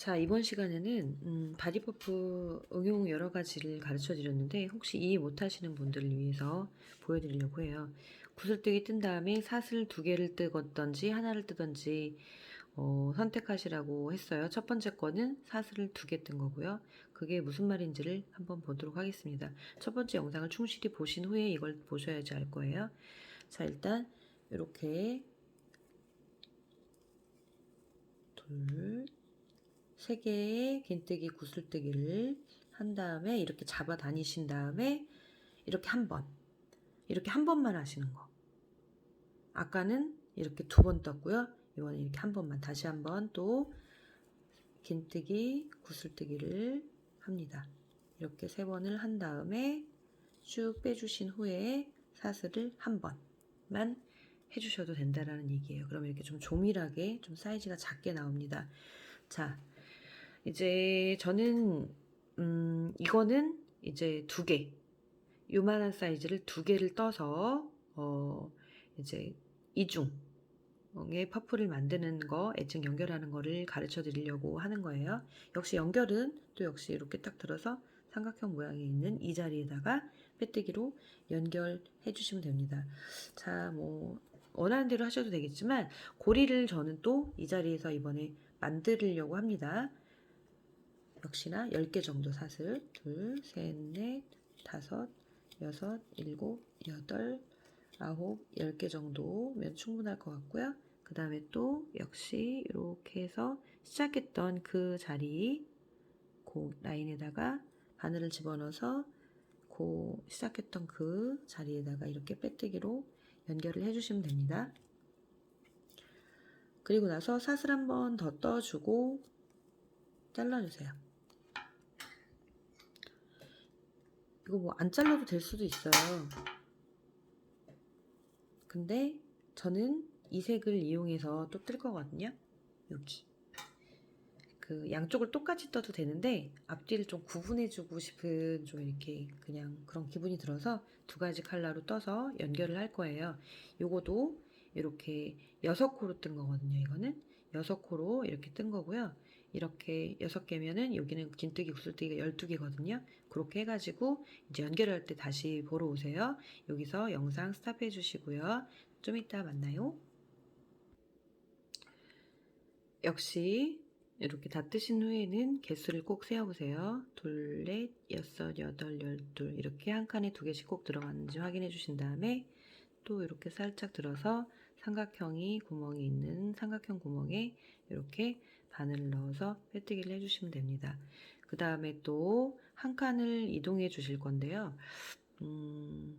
자, 이번 시간에는 음, 바디퍼프 응용 여러 가지를 가르쳐 드렸는데 혹시 이해 못 하시는 분들을 위해서 보여 드리려고 해요. 구슬뜨기 뜬 다음에 사슬 두 개를 뜨었던지 하나를 뜨던지 어, 선택하시라고 했어요. 첫 번째 거는 사슬을 두 개 뜬 거고요. 그게 무슨 말인지를 한번 보도록 하겠습니다. 첫 번째 영상을 충실히 보신 후에 이걸 보셔야지 알 거예요. 자, 일단 이렇게 둘, 세 개의 긴뜨기 구슬뜨기를 한 다음에 이렇게 잡아 다니신 다음에 이렇게 한 번, 이렇게 한 번만 하시는 거. 아까는 이렇게 두 번 떴고요. 이번에 이렇게 한 번만 다시 한 번 또 긴뜨기 구슬뜨기를 합니다. 이렇게 세 번을 한 다음에 쭉 빼주신 후에 사슬을 한 번만 해주셔도 된다라는 얘기예요. 그러면 이렇게 좀 조밀하게 좀 사이즈가 작게 나옵니다. 자, 이제 저는 음, 이거는 이제 두 개, 요만한 사이즈를 두 개를 떠서 어, 이제 이중의 퍼프를 만드는 거, 애증 연결하는 거를 가르쳐 드리려고 하는 거예요. 역시 연결은 또 역시 이렇게 딱 들어서 삼각형 모양이 있는 이 자리에다가 빼뜨기로 연결해 주시면 됩니다. 자, 뭐 원하는 대로 하셔도 되겠지만 고리를 저는 또 이 자리에서 이번에 만들려고 합니다. 역시나 10개 정도 사슬 둘, 셋, 넷, 다섯, 여섯, 일곱, 여덟, 아홉, 10개 정도면 충분할 것 같고요. 그 다음에 또 역시 이렇게 해서 시작했던 그 자리 그 라인에다가 바늘을 집어넣어서 그 시작했던 그 자리에다가 이렇게 빼뜨기로 연결을 해주시면 됩니다. 그리고 나서 사슬 한 번 더 떠주고 잘라주세요. 이거 뭐 안 잘라도 될 수도 있어요. 근데 저는 이 색을 이용해서 또 뜰 거거든요. 여기. 그 양쪽을 똑같이 떠도 되는데 앞뒤를 좀 구분해주고 싶은 좀 이렇게 그냥 그런 기분이 들어서 두 가지 컬러로 떠서 연결을 할 거예요. 요거도 이렇게 여섯 코로 뜬 거거든요. 이거는 여섯 코로 이렇게 뜬 거고요. 이렇게 여섯 개면은 여기는 긴뜨기 구슬뜨기가 열두 개거든요. 그렇게 해가지고 이제 연결할 때 다시 보러 오세요. 여기서 영상 스탑해 주시고요. 좀 이따 만나요. 역시 이렇게 다 뜨신 후에는 개수를 꼭 세어보세요. 둘, 넷, 여섯, 여덟, 열둘 이렇게 한 칸에 두 개씩 꼭 들어가는지 확인해 주신 다음에 또 이렇게 살짝 들어서 삼각형이 구멍이 있는 삼각형 구멍에 이렇게 바늘을 넣어서 빼뜨기를 해주시면 됩니다. 그 다음에 또 한 칸을 이동해 주실 건데요. 음,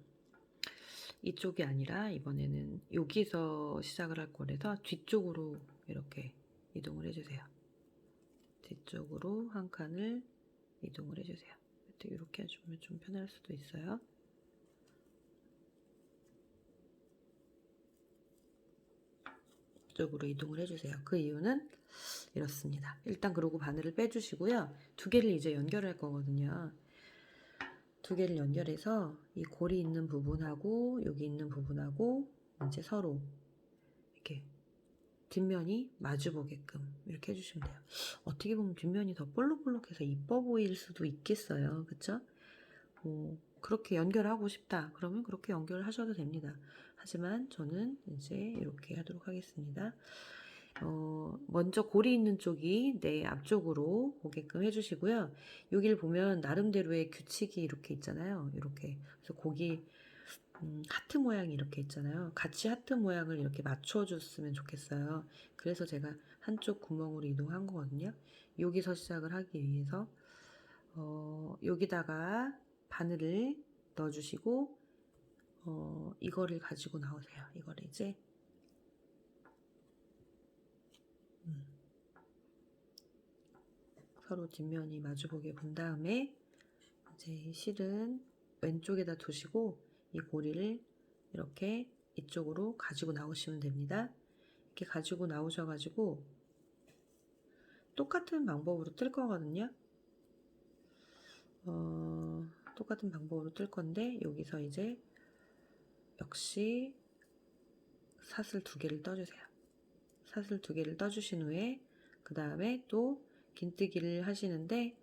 이쪽이 아니라 이번에는 여기서 시작을 할 거라서 뒤쪽으로 이렇게 이동을 해주세요. 뒤쪽으로 한 칸을 이동을 해주세요. 이렇게 해주면 좀 편할 수도 있어요. 쪽으로 이동을 해주세요. 그 이유는 이렇습니다. 일단 그러고 바늘을 빼주시고요. 두 개를 이제 연결할 거거든요. 두 개를 연결해서 이 골이 있는 부분하고 여기 있는 부분하고 이제 서로 이렇게 뒷면이 마주 보게끔 이렇게 해주시면 돼요. 어떻게 보면 뒷면이 더 볼록볼록해서 이뻐 보일 수도 있겠어요. 그쵸? 뭐 그렇게 연결하고 싶다. 그러면 그렇게 연결을 하셔도 됩니다. 하지만 저는 이제 이렇게 하도록 하겠습니다. 어, 먼저 골이 있는 쪽이 내 앞쪽으로 오게끔 해주시고요. 여기를 보면 나름대로의 규칙이 이렇게 있잖아요. 이렇게. 그래서 고기, 음, 하트 모양이 이렇게 있잖아요. 같이 하트 모양을 이렇게 맞춰줬으면 좋겠어요. 그래서 제가 한쪽 구멍으로 이동한 거거든요. 여기서 시작을 하기 위해서, 어, 여기다가 바늘을 넣어주시고, 어, 이거를 가지고 나오세요. 이거를 이제, 음. 서로 뒷면이 마주보게 본 다음에, 이제 실은 왼쪽에다 두시고, 이 고리를 이렇게 이쪽으로 가지고 나오시면 됩니다. 이렇게 가지고 나오셔가지고, 똑같은 방법으로 뜰 거거든요. 어, 똑같은 방법으로 뜰 건데 여기서 이제 역시 사슬 두 개를 떠주세요. 사슬 두 개를 떠주신 후에 그 다음에 또 긴뜨기를 하시는데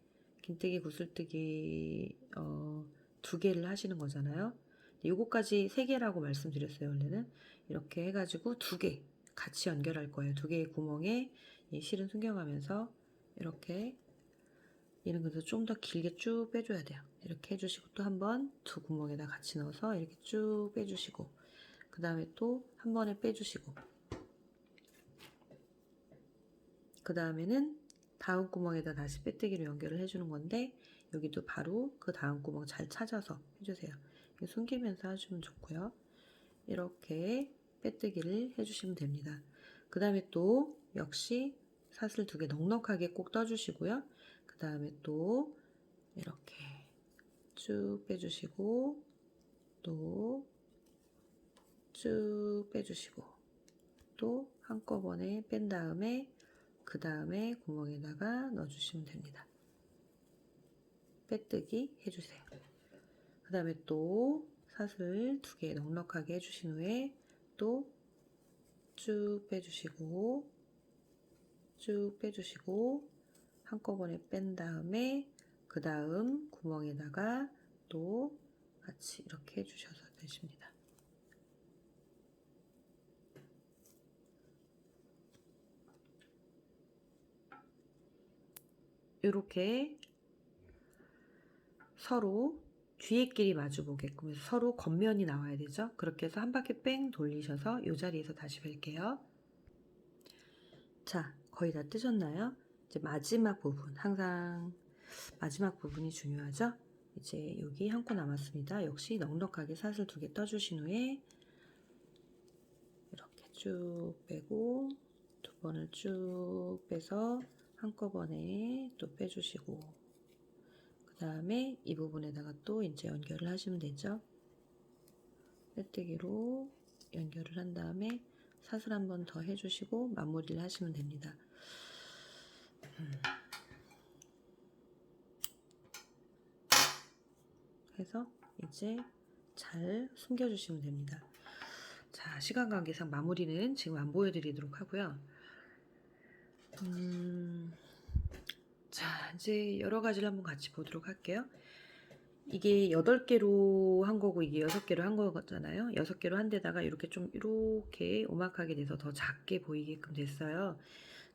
긴뜨기 구슬뜨기 어, 두 개를 하시는 거잖아요. 요거까지 세 개라고 말씀드렸어요 원래는 이렇게 해가지고 두 개 같이 연결할 거예요. 두 개의 구멍에 이 실은 숨겨가면서 이렇게 얘는 그래서 좀 더 길게 쭉 빼줘야 돼요. 이렇게 해주시고 또 한 번 두 구멍에다 같이 넣어서 이렇게 쭉 빼주시고 그 다음에 또 한 번에 빼주시고 그 다음에는 다음 구멍에다 다시 빼뜨기로 연결을 해주는 건데 여기도 바로 그 다음 구멍 잘 찾아서 해주세요. 숨기면서 하시면 좋고요. 이렇게 빼뜨기를 해주시면 됩니다. 그 다음에 또 역시 사슬 두 개 넉넉하게 꼭 떠주시고요. 그 다음에 또 이렇게 쭉 빼주시고 또 쭉 빼주시고 또 한꺼번에 뺀 다음에 그 다음에 구멍에다가 넣어주시면 됩니다. 빼뜨기 해주세요. 그 다음에 또 사슬 두 개 넉넉하게 해주신 후에 또 쭉 빼주시고 쭉 빼주시고 한꺼번에 뺀 다음에 그 다음 구멍에다가 또 같이 이렇게 해주셔서 되십니다. 이렇게 서로 뒤에 길이 마주 보게끔 해서 서로 겉면이 나와야 되죠. 그렇게 해서 한 바퀴 뺑 돌리셔서 이 자리에서 다시 뵐게요. 자, 거의 다 뜨셨나요? 이제 마지막 부분, 항상 마지막 부분이 중요하죠. 이제 여기 한 코 남았습니다. 역시 넉넉하게 사슬 두 개 떠주신 후에 이렇게 쭉 빼고 두 번을 쭉 빼서 한꺼번에 또 빼주시고 그 다음에 이 부분에다가 또 이제 연결을 하시면 되죠. 빼뜨기로 연결을 한 다음에 사슬 한 번 더 해주시고 마무리를 하시면 됩니다. 음. 해서 이제 잘 숨겨주시면 됩니다. 자, 시간 관계상 마무리는 지금 안 보여드리도록 하고요. 음, 자, 이제 여러 가지를 한번 같이 보도록 할게요. 이게 8개로 한 거고 이게 6개로 한 거잖아요. 6개로 한 데다가 이렇게 좀 이렇게 오막하게 돼서 더 작게 보이게끔 됐어요.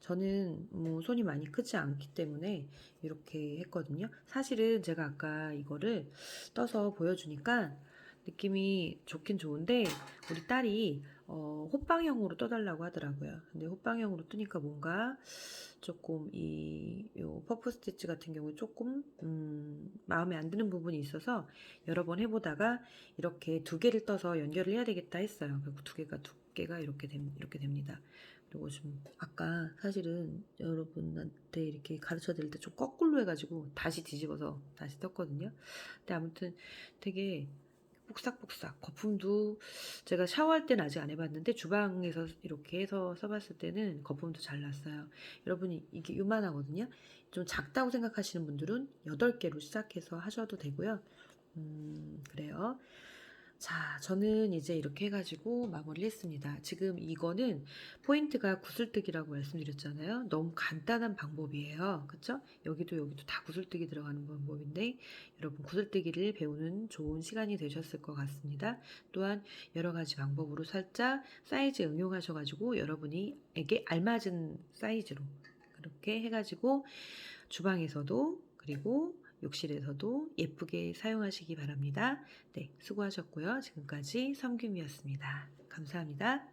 저는 뭐 손이 많이 크지 않기 때문에 이렇게 했거든요. 사실은 제가 아까 이거를 떠서 보여주니까 느낌이 좋긴 좋은데 우리 딸이 어, 호빵형으로 떠달라고 하더라고요. 근데 호빵형으로 뜨니까 뭔가 조금 이 요 퍼프 스티치 같은 경우에 조금 음, 마음에 안 드는 부분이 있어서 여러 번 해보다가 이렇게 두 개를 떠서 연결을 해야 되겠다 했어요. 그리고 두 개가 두 개가 이렇게 됩, 이렇게 됩니다. 그리고 좀 아까 사실은 여러분한테 이렇게 가르쳐 드릴 때 좀 거꾸로 해가지고 다시 뒤집어서 다시 떴거든요. 근데 아무튼 되게 복삭복삭 거품도 제가 샤워할 때는 아직 안 해봤는데 주방에서 이렇게 해서 써봤을 때는 거품도 잘 났어요. 여러분이 이게 요만하거든요. 좀 작다고 생각하시는 분들은 8개로 시작해서 하셔도 되고요. 음, 그래요. 자, 저는 이제 이렇게 해가지고 마무리를 했습니다. 지금 이거는 포인트가 구슬뜨기라고 말씀드렸잖아요. 너무 간단한 방법이에요. 그쵸? 여기도 여기도 다 구슬뜨기 들어가는 방법인데 여러분 구슬뜨기를 배우는 좋은 시간이 되셨을 것 같습니다. 또한 여러 가지 방법으로 살짝 사이즈 응용하셔가지고 여러분이에게 알맞은 사이즈로 그렇게 해가지고 주방에서도 그리고 욕실에서도 예쁘게 사용하시기 바랍니다. 네, 수고하셨고요. 지금까지 섬김이었습니다. 감사합니다.